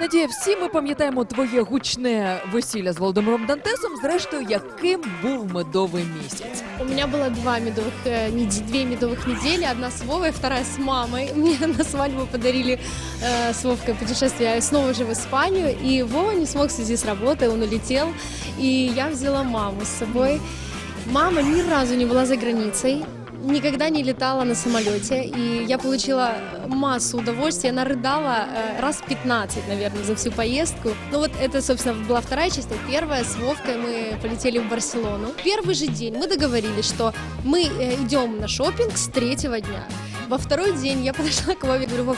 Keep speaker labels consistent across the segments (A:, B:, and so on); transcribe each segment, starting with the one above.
A: Надія, всі ми пам'ятаємо твоє гучне весілля з Володимиром Дантесом. Зрештою, яким був медовий місяць.
B: У меня было два медовых, э, нед- две медовых недели, одна с Вовой, вторая с мамой. Мне на свадьбу подарили э, с Вовкой путешествие снова же в Испанию, и Вова не смог в связи с работой, он улетел, и я взяла маму с собой. Мама ни разу не была за границей, никогда не летала на самолете, и я получила массу удовольствия, она рыдала э, раз 15, наверное, за всю поездку. Ну вот это, собственно, была вторая часть, первая с Вовкой мы полетели в Барселону. Первый же день мы договорились, что мы э, идем на шопинг с третьего дня. Во второй день я подошла к Вове, говорю, Вов,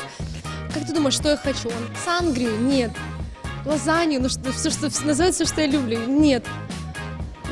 B: как ты думаешь, что я хочу? Он, сангрию? Нет. Лазанью? Ну, что, все, что называется, что я люблю? Нет.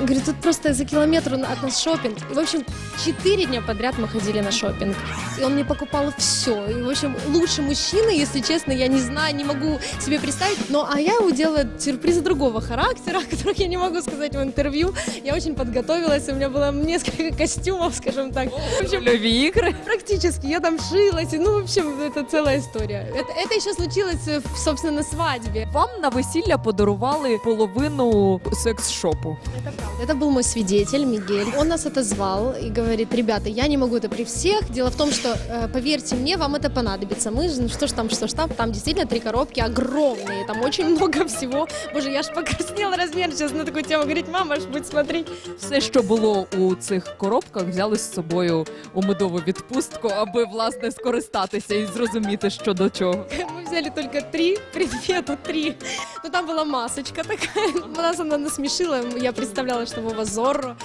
B: Говорит, тут просто за километр от нас шопинг. И, в общем, четыре дня подряд мы ходили на шопинг. И он мне покупал все. И, в общем, лучше мужчины, если честно, я не знаю, не могу себе представить. Но, а я ему делала сюрпризы другого характера, о которых я не могу сказать в интервью. Я очень подготовилась, у меня было несколько костюмов, скажем так. В общем,
A: Льові ігри.
B: практически, я там шилась. и, Ну, в общем, это целая история. Это, это еще случилось, э, в- собственно, на свадьбе.
A: Вам на весілля подарували половину секс-шопу.
B: Это правда. Это был мой свидетель Мигель. Он нас отозвал и говорит, ребята, я не могу это при всех. Дело в том, что, э, поверьте мне, вам это понадобится. Мы, же, ну что ж там, что ж там, там действительно три коробки огромные, там очень много всего. Боже, я аж покраснела, размер на такую тему. Говорит, мама, аж будет смотреть.
A: Все, що було у цих коробках, взяли з собою у медову відпустку, аби власне скористатися і зрозуміти, що до чого.
B: Взяли только три предмета, три. Но там была масочка такая, нас она насмешила, я представляла, что Вова Зорро.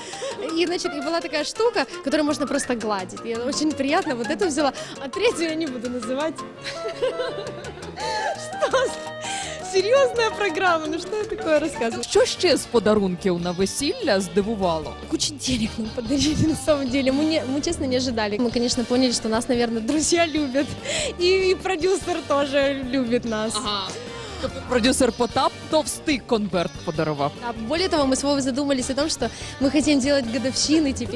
B: И, значит, и была такая штука, которую можно просто гладить. И очень приятно, вот эту взяла, а третью я не буду называть. Что? Серьезная программа, ну что я такое рассказываю?
A: Що ще з подарунків на весілля здивувало?
B: Кучу денег нам подарили на самом деле. Мы, не, мы честно не ожидали. Мы, конечно, поняли, что нас, наверное, друзья любят. И, и продюсер тоже любит нас.
A: Тобто продюсер Потап товстий конверт подарував.
B: А более того, мы с Вовой задумались о том, что мы хотим делать годовщины теперь.